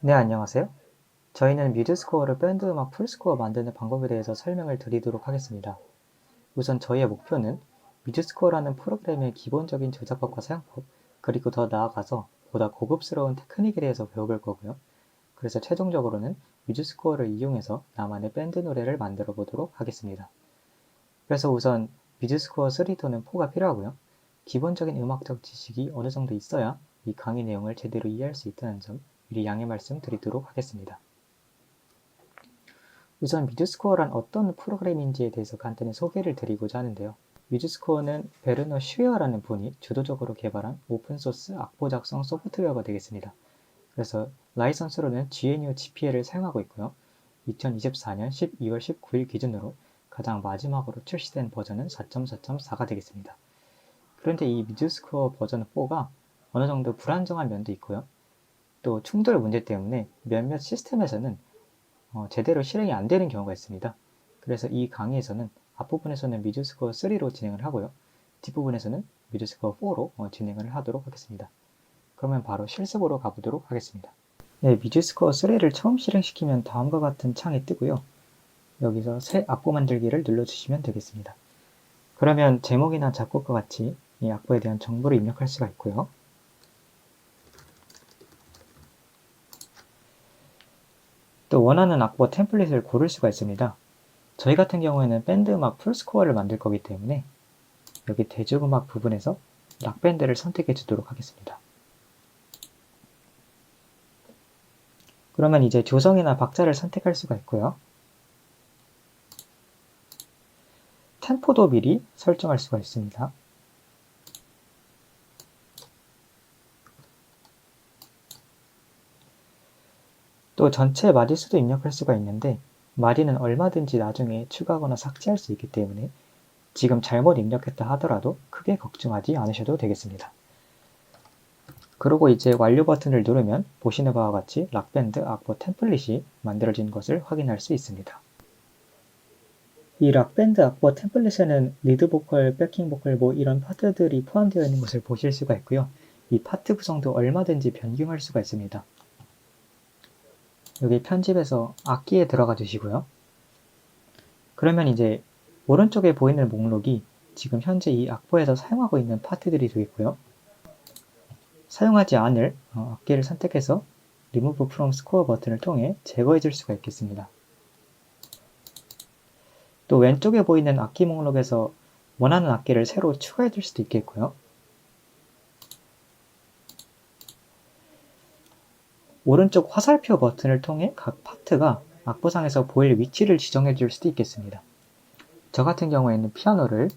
네, 안녕하세요. 저희는 뮤즈스코어를 밴드 음악 풀스코어 만드는 방법에 대해서 설명을 드리도록 하겠습니다. 우선 저희의 목표는 뮤즈스코어라는 프로그램의 기본적인 제작법과 사용법, 그리고 더 나아가서 보다 고급스러운 테크닉에 대해서 배워볼 거고요. 그래서 최종적으로는 뮤즈스코어를 이용해서 나만의 밴드 노래를 만들어 보도록 하겠습니다. 그래서 우선 뮤즈스코어 3 또는 4가 필요하고요. 기본적인 음악적 지식이 어느 정도 있어야 이 강의 내용을 제대로 이해할 수 있다는 점 미리 양해 말씀 드리도록 하겠습니다. 우선 뮤즈스코어란 어떤 프로그램인지에 대해서 간단히 소개를 드리고자 하는데요. 뮤즈스코어는 베르너 슈어라는 분이 주도적으로 개발한 오픈소스 악보 작성 소프트웨어가 되겠습니다. 그래서 라이선스로는 GNU GPL을 사용하고 있고요. 2024년 12월 19일 기준으로 가장 마지막으로 출시된 버전은 4.4.4가 되겠습니다. 그런데 이 뮤즈스코어 버전 4가 어느 정도 불안정한 면도 있고요. 또 충돌 문제 때문에 몇몇 시스템에서는 어, 제대로 실행이 안 되는 경우가 있습니다. 그래서 이 강의에서는 앞부분에서는 뮤즈스코어 3로 진행을 하고요. 뒷부분에서는 뮤즈스코어 4로 어, 진행을 하도록 하겠습니다. 그러면 바로 실습으로 가보도록 하겠습니다. 네, 뮤즈스코어 3를 처음 실행시키면 다음과 같은 창이 뜨고요. 여기서 새 악보 만들기를 눌러주시면 되겠습니다. 그러면 제목이나 작곡과 같이 이 악보에 대한 정보를 입력할 수가 있고요. 또 원하는 악보 템플릿을 고를 수가 있습니다. 저희 같은 경우에는 밴드 음악 풀스코어를 만들 거기 때문에 여기 대중음악 부분에서 락밴드를 선택해 주도록 하겠습니다. 그러면 이제 조성이나 박자를 선택할 수가 있고요. 템포도 미리 설정할 수가 있습니다. 또 전체 마디수도 입력할 수가 있는데 마디는 얼마든지 나중에 추가하거나 삭제할 수 있기 때문에 지금 잘못 입력했다 하더라도 크게 걱정하지 않으셔도 되겠습니다. 그리고 이제 완료 버튼을 누르면 보시는 바와 같이 락밴드 악보 템플릿이 만들어진 것을 확인할 수 있습니다. 이 락밴드 악보 템플릿에는 리드 보컬, 백킹 보컬 뭐 이런 파트들이 포함되어 있는 것을 보실 수가 있고요. 이 파트 구성도 얼마든지 변경할 수가 있습니다. 여기 편집에서 악기에 들어가 주시고요. 그러면 이제 오른쪽에 보이는 목록이 지금 현재 이 악보에서 사용하고 있는 파트들이 되겠고요. 사용하지 않을 어, 악기를 선택해서 Remove from Score 버튼을 통해 제거해 줄 수가 있겠습니다. 또 왼쪽에 보이는 악기 목록에서 원하는 악기를 새로 추가해 줄 수도 있겠고요. 오른쪽 화살표 버튼을 통해 각 파트가 악보상에서 보일 위치를 지정해 줄 수도 있겠습니다. 저 같은 경우에는 피아노를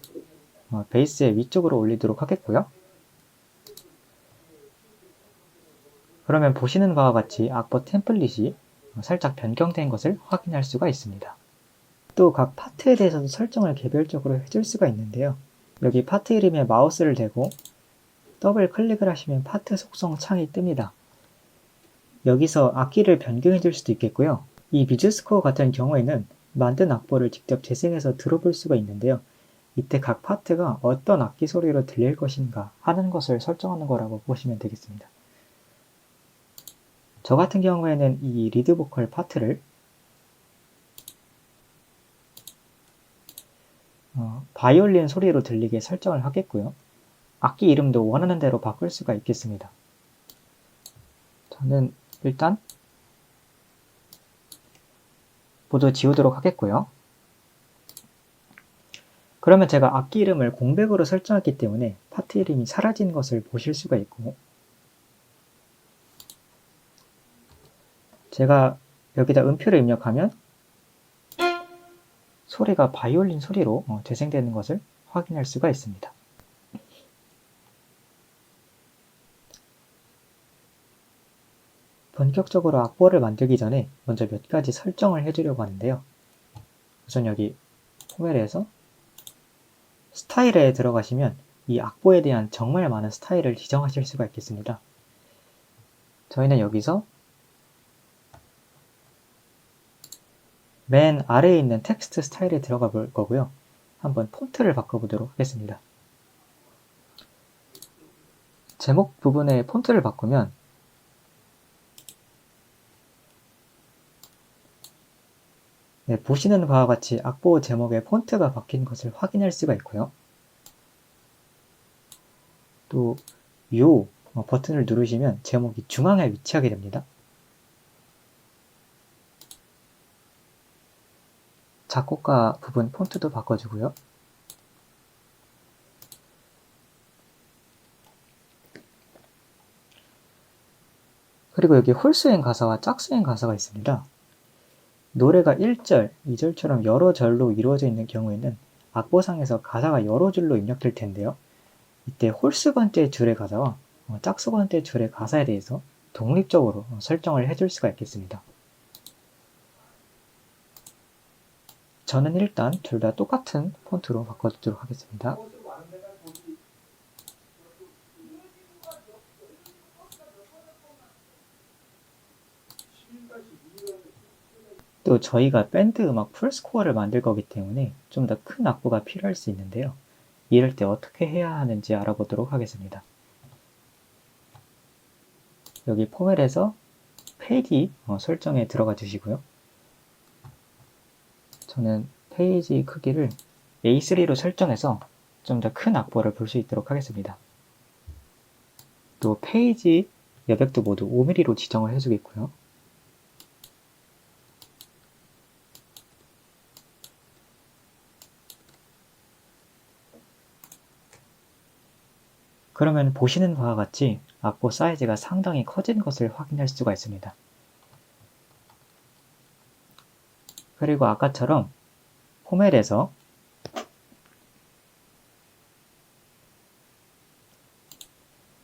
어, 베이스의 위쪽으로 올리도록 하겠고요. 그러면 보시는 바와 같이 악보 템플릿이 살짝 변경된 것을 확인할 수가 있습니다. 또 각 파트에 대해서도 설정을 개별적으로 해줄 수가 있는데요. 여기 파트 이름에 마우스를 대고 더블 클릭을 하시면 파트 속성 창이 뜹니다. 여기서 악기를 변경해 줄 수도 있겠고요. 이 비즈스코어 같은 경우에는 만든 악보를 직접 재생해서 들어볼 수가 있는데요. 이때 각 파트가 어떤 악기 소리로 들릴 것인가 하는 것을 설정하는 거라고 보시면 되겠습니다. 저 같은 경우에는 이 리드 보컬 파트를 어, 바이올린 소리로 들리게 설정을 하겠고요. 악기 이름도 원하는 대로 바꿀 수가 있겠습니다. 저는 일단 모두 지우도록 하겠고요. 그러면 제가 악기 이름을 공백으로 설정했기 때문에 파트 이름이 사라진 것을 보실 수가 있고 제가 여기다 음표를 입력하면 소리가 바이올린 소리로 어, 재생되는 것을 확인할 수가 있습니다. 본격적으로 악보를 만들기 전에 먼저 몇 가지 설정을 해주려고 하는데요. 우선 여기 포멜에서 스타일에 들어가시면 이 악보에 대한 정말 많은 스타일을 지정하실 수가 있겠습니다. 저희는 여기서 맨 아래에 있는 텍스트 스타일에 들어가 볼 거고요. 한번 폰트를 바꿔보도록 하겠습니다. 제목 부분의 폰트를 바꾸면 네, 보시는 바와 같이 악보 제목의 폰트가 바뀐 것을 확인할 수가 있고요. 또, 요 어, 버튼을 누르시면 제목이 중앙에 위치하게 됩니다. 작곡가 부분 폰트도 바꿔주고요. 그리고 여기 홀수행 가사와 짝수행 가사가 있습니다. 노래가 1절, 2절처럼 여러 절로 이루어져 있는 경우에는 악보상에서 가사가 여러 줄로 입력될 텐데요. 이때 홀수 번째 줄의 가사와 어, 짝수 번째 줄의 가사에 대해서 독립적으로 어, 설정을 해줄 수가 있겠습니다. 저는 일단 둘 다 똑같은 폰트로 바꿔주도록 하겠습니다. 또 저희가 밴드 음악 풀스코어를 만들 거기 때문에 좀 더 큰 악보가 필요할 수 있는데요. 이럴 때 어떻게 해야 하는지 알아보도록 하겠습니다. 여기 포맷에서 페이지 어, 설정에 들어가 주시고요. 저는 페이지 크기를 A3로 설정해서 좀 더 큰 악보를 볼 수 있도록 하겠습니다. 또 페이지 여백도 모두 5mm로 지정을 해주겠고요. 그러면 보시는 바와 같이 악보 사이즈가 상당히 커진 것을 확인할 수가 있습니다. 그리고 아까처럼 포맷에서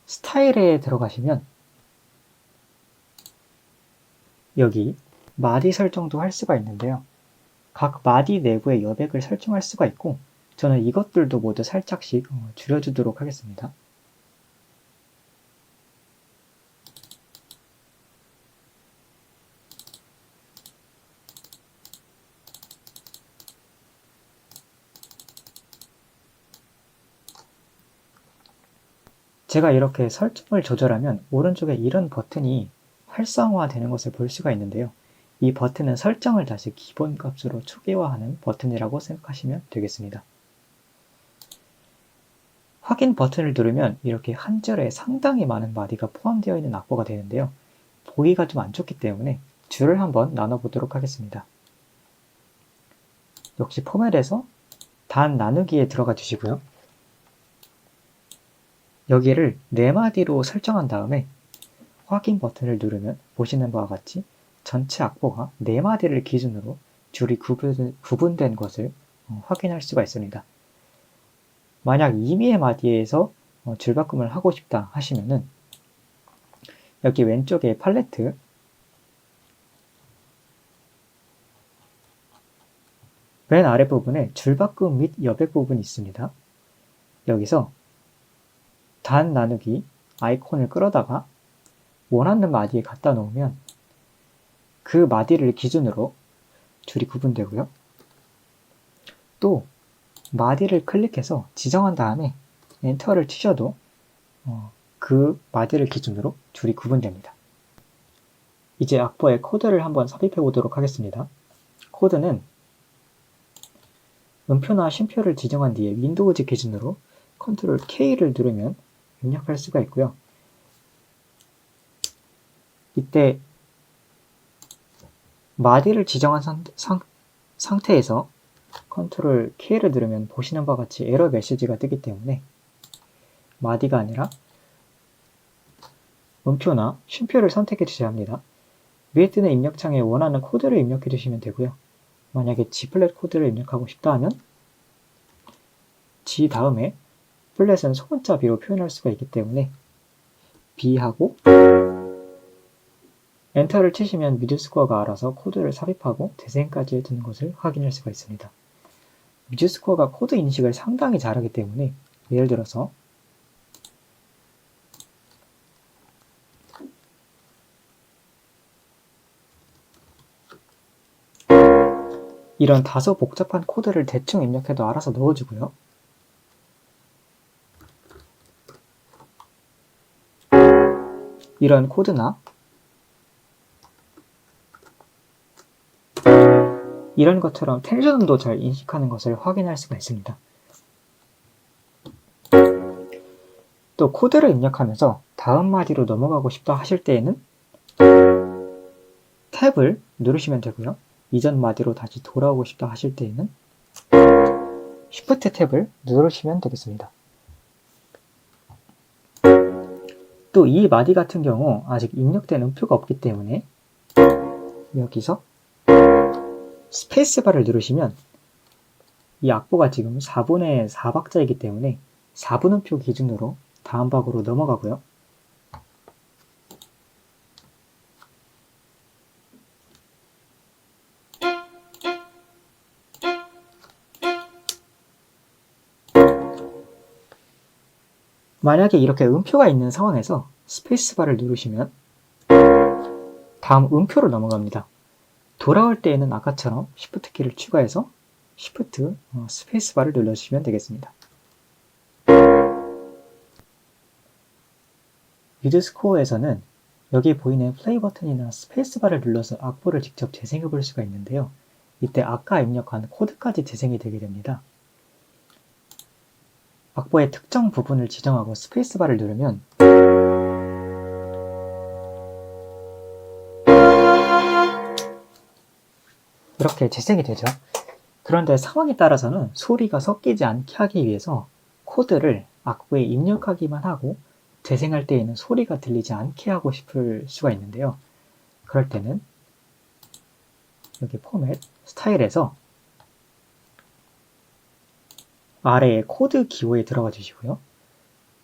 스타일에 들어가시면 여기 마디 설정도 할 수가 있는데요. 각 마디 내부의 여백을 설정할 수가 있고 저는 이것들도 모두 살짝씩 어, 줄여주도록 하겠습니다. 제가 이렇게 설정을 조절하면 오른쪽에 이런 버튼이 활성화되는 것을 볼 수가 있는데요. 이 버튼은 설정을 다시 기본값으로 초기화하는 버튼이라고 생각하시면 되겠습니다. 확인 버튼을 누르면 이렇게 한 줄에 상당히 많은 마디가 포함되어 있는 악보가 되는데요. 보기가 좀 안 좋기 때문에 줄을 한번 나눠보도록 하겠습니다. 역시 포맷에서 단 나누기에 들어가 주시고요. 여기를 4마디로 설정한 다음에 확인 버튼을 누르면 보시는 바와 같이 전체 악보가 4마디를 기준으로 줄이 구분, 된 것을 어, 확인할 수가 있습니다. 만약 이미의 마디에서 어, 줄바꿈을 하고 싶다 하시면은 여기 왼쪽에 팔레트 맨 아랫부분에 줄바꿈 및 여백 부분이 있습니다. 여기서 단 나누기 아이콘을 끌어다가 원하는 마디에 갖다 놓으면 그 마디를 기준으로 줄이 구분되고요. 또 마디를 클릭해서 지정한 다음에 엔터를 치셔도 어, 그 마디를 기준으로 줄이 구분됩니다. 이제 악보에 코드를 한번 삽입해 보도록 하겠습니다. 코드는 음표나 쉼표를 지정한 뒤에 윈도우즈 기준으로 컨트롤 K를 누르면 입력할 수가 있고요. 이때 마디를 지정한 상, 상, 상태에서 컨트롤 K를 누르면 보시는 바와 같이 에러 메시지가 뜨기 때문에 마디가 아니라 음표나 쉼표를 선택해 주셔야 합니다. 위에 뜨는 입력창에 원하는 코드를 입력해 주시면 되고요. 만약에 G 플랫 코드를 입력하고 싶다 하면 G 다음에 플랫은 소문자 B로 표현할 수가 있기 때문에 B하고 엔터를 치시면 뮤즈스코어가 알아서 코드를 삽입하고 재생까지 해두는 것을 확인할 수가 있습니다. 뮤즈스코어가 코드 인식을 상당히 잘하기 때문에 예를 들어서 이런 다소 복잡한 코드를 대충 입력해도 알아서 넣어주고요. 이런 코드나 이런 것처럼 텐션도 잘 인식하는 것을 확인할 수가 있습니다. 또 코드를 입력하면서 다음 마디로 넘어가고 싶다 하실 때에는 탭을 누르시면 되고요. 이전 마디로 다시 돌아오고 싶다 하실 때에는 Shift 탭을 누르시면 되겠습니다. 또 이 마디 같은 경우 아직 입력된 음표가 없기 때문에 여기서 스페이스바를 누르시면 이 악보가 지금 4분의 4박자이기 때문에 4분음표 기준으로 다음 박으로 넘어가고요. 만약에 이렇게 음표가 있는 상황에서 스페이스바를 누르시면 다음 음표로 넘어갑니다. 돌아올 때에는 아까처럼 Shift 키를 추가해서 Shift 어, 스페이스바를 눌러주시면 되겠습니다. 위드스코어에서는 여기 보이는 플레이 버튼이나 스페이스바를 눌러서 악보를 직접 재생해 볼 수가 있는데요. 이때 아까 입력한 코드까지 재생이 되게 됩니다. 악보의 특정 부분을 지정하고 스페이스바를 누르면 이렇게 재생이 되죠. 그런데 상황에 따라서는 소리가 섞이지 않게 하기 위해서 코드를 악보에 입력하기만 하고 재생할 때에는 소리가 들리지 않게 하고 싶을 수가 있는데요. 그럴 때는 여기 포맷, 스타일에서 아래에 코드 기호에 들어가 주시고요.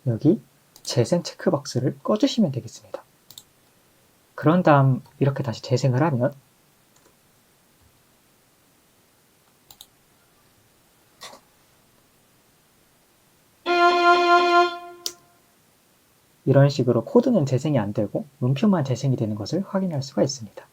여기 재생 체크박스를 꺼주시면 되겠습니다. 그런 다음 이렇게 다시 재생을 하면 이런 식으로 코드는 재생이 안 되고 음표만 재생이 되는 것을 확인할 수가 있습니다.